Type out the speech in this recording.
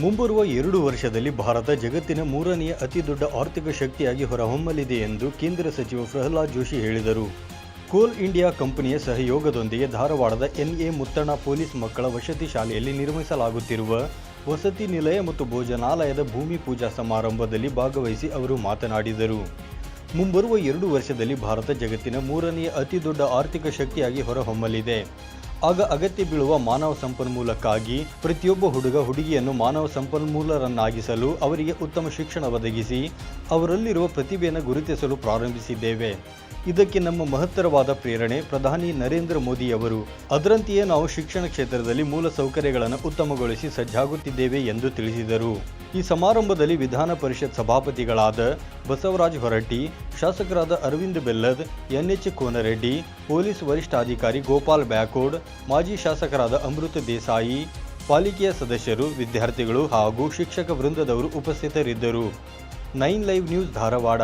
ಮುಂಬರುವ ಎರಡು ವರ್ಷದಲ್ಲಿ ಭಾರತ ಜಗತ್ತಿನ ಮೂರನೆಯ ಅತಿದೊಡ್ಡ ಆರ್ಥಿಕ ಶಕ್ತಿಯಾಗಿ ಹೊರಹೊಮ್ಮಲಿದೆ ಎಂದು ಕೇಂದ್ರ ಸಚಿವ ಪ್ರಹ್ಲಾದ್ ಜೋಶಿ ಹೇಳಿದರು. ಕೋಲ್ ಇಂಡಿಯಾ ಕಂಪನಿಯ ಸಹಯೋಗದೊಂದಿಗೆ ಧಾರವಾಡದ ಎನ್ಎ ಮುತ್ತಣ್ಣ ಪೊಲೀಸ್ ಮಕ್ಕಳ ವಸತಿ ಶಾಲೆಯಲ್ಲಿ ನಿರ್ಮಿಸಲಾಗುತ್ತಿರುವ ವಸತಿ ನಿಲಯ ಮತ್ತು ಭೋಜನಾಲಯದ ಭೂಮಿ ಪೂಜಾ ಸಮಾರಂಭದಲ್ಲಿ ಭಾಗವಹಿಸಿ ಅವರು ಮಾತನಾಡಿದರು. ಮುಂಬರುವ ಎರಡು ವರ್ಷದಲ್ಲಿ ಭಾರತ ಜಗತ್ತಿನ ಮೂರನೆಯ ಅತಿದೊಡ್ಡ ಆರ್ಥಿಕ ಶಕ್ತಿಯಾಗಿ ಹೊರಹೊಮ್ಮಲಿದೆ. ಆಗ ಅಗತ್ಯ ಬೀಳುವ ಮಾನವ ಸಂಪನ್ಮೂಲಕ್ಕಾಗಿ ಪ್ರತಿಯೊಬ್ಬ ಹುಡುಗ ಹುಡುಗಿಯನ್ನು ಮಾನವ ಸಂಪನ್ಮೂಲರನ್ನಾಗಿಸಲು ಅವರಿಗೆ ಉತ್ತಮ ಶಿಕ್ಷಣ ಒದಗಿಸಿ ಅವರಲ್ಲಿರುವ ಪ್ರತಿಭೆಯನ್ನು ಗುರುತಿಸಲು ಪ್ರಾರಂಭಿಸಿದ್ದೇವೆ. ಇದಕ್ಕೆ ನಮ್ಮ ಮಹತ್ತರವಾದ ಪ್ರೇರಣೆ ಪ್ರಧಾನಿ ನರೇಂದ್ರ ಮೋದಿಯವರು ಅದರಂತೆಯೇ ನಾವು ಶಿಕ್ಷಣ ಕ್ಷೇತ್ರದಲ್ಲಿ ಮೂಲ ಸೌಕರ್ಯಗಳನ್ನು ಉತ್ತಮಗೊಳಿಸಿ ಸಜ್ಜಾಗುತ್ತಿದ್ದೇವೆ ಎಂದು ತಿಳಿಸಿದರು. ಈ ಸಮಾರಂಭದಲ್ಲಿ ವಿಧಾನ ಪರಿಷತ್ ಸಭಾಪತಿಗಳಾದ ಬಸವರಾಜ ಹೊರಟ್ಟಿ, ಶಾಸಕರಾದ Arvind Bellad, N H Konareddy, police ವರಿಷ್ಠಾಧಿಕಾರಿ ಗೋಪಾಲ್ ಬ್ಯಾಕೋಡ್, ಮಾಜಿ ಶಾಸಕರಾದ ಅಮೃತ ದೇಸಾಯಿ, ಪಾಲಿಕೆಯ ಸದಸ್ಯರು, ವಿದ್ಯಾರ್ಥಿಗಳು ಹಾಗೂ ಶಿಕ್ಷಕ ವೃಂದದವರು ಉಪಸ್ಥಿತರಿದ್ದರು. Nine live news Dharwad.